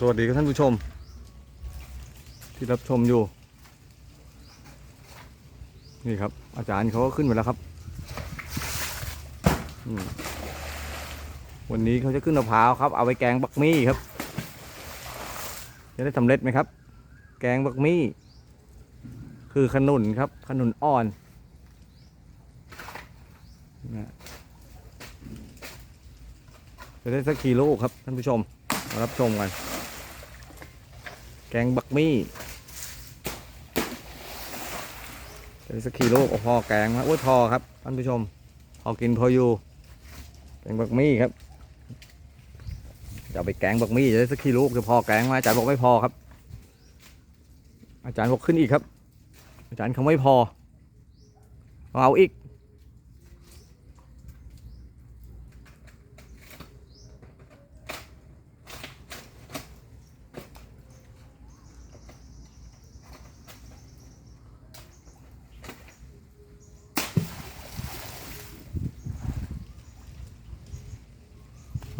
สวัสดีครับท่านผู้ชม ที่รับชมอยู่ นี่ครับ อาจารย์เขาก็ขึ้นมาแล้วครับวันนี้เขาจะขึ้นมะพร้าวครับ เอาไปแกงบักมี่ครับ จะได้สำเร็จไหมครับ แกงบักมี่ คือขนุนครับ ขนุนอ่อนจะได้สักกี่ลูกครับท่านผู้ชม มารับชมกัน แกงบักมี่จะสักกี่ลูกโอ้พอแกงมาโอ้ยพอครับท่านผู้ชม พอกินพออยู่ แกงบักมี่ครับจะไปแกงบักมี่จะได้สักกี่ลูกจะพอแกงไหมาอาจารย์บอกไม่พอครับ อาจารย์บอกขึ้นอีกครับ อาจารย์เขาไม่พอ เอาอีก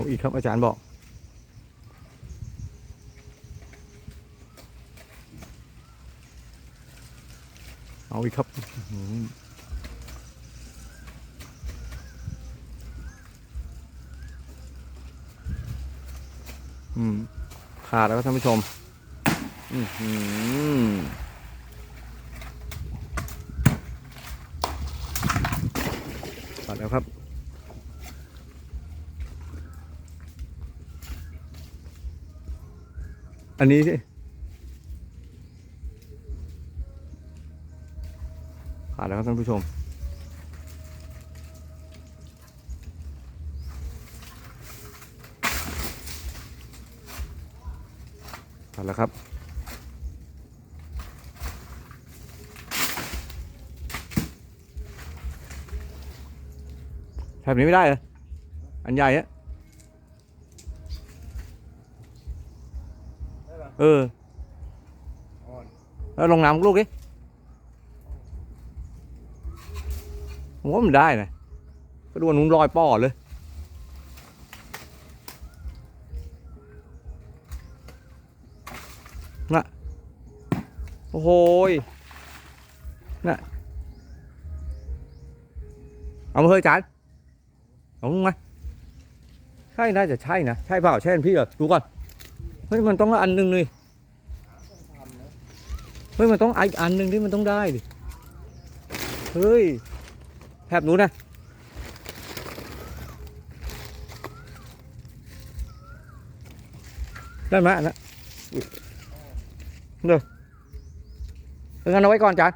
เอาอีกครับอาจารย์บอก เอาอีกครับอืมขาดแล้วครับท่านผู้ชม อือหือขาดแล้วครับ อันนี้สิขาดแล้วครับท่านผู้ชม ขาดแล้วครับแบบนี้ไม่ได้เหรออันใหญ่อะ เออแล้วลงน้ำลูกดิผมว่ามันได้นะก็ดูว่านุ้นลอยป่อเลย น่ะ โอ้โหยน่ะ เอามาเฮ้ยจานเอาลงมาใช่น่าจะใช่นะ ใช่เปล่าใช่พี่เหรอดูก่อน เฮ้ยมันต้องอันหนึ่งเลยเฮ้ยมันต้องอีกอันหนึ่งที่มันต้องได้ดิเฮ้ยแถบนู้นนะได้ไหมอันนะเดี๋ยวงั้นเอาไว้ก่อนจาน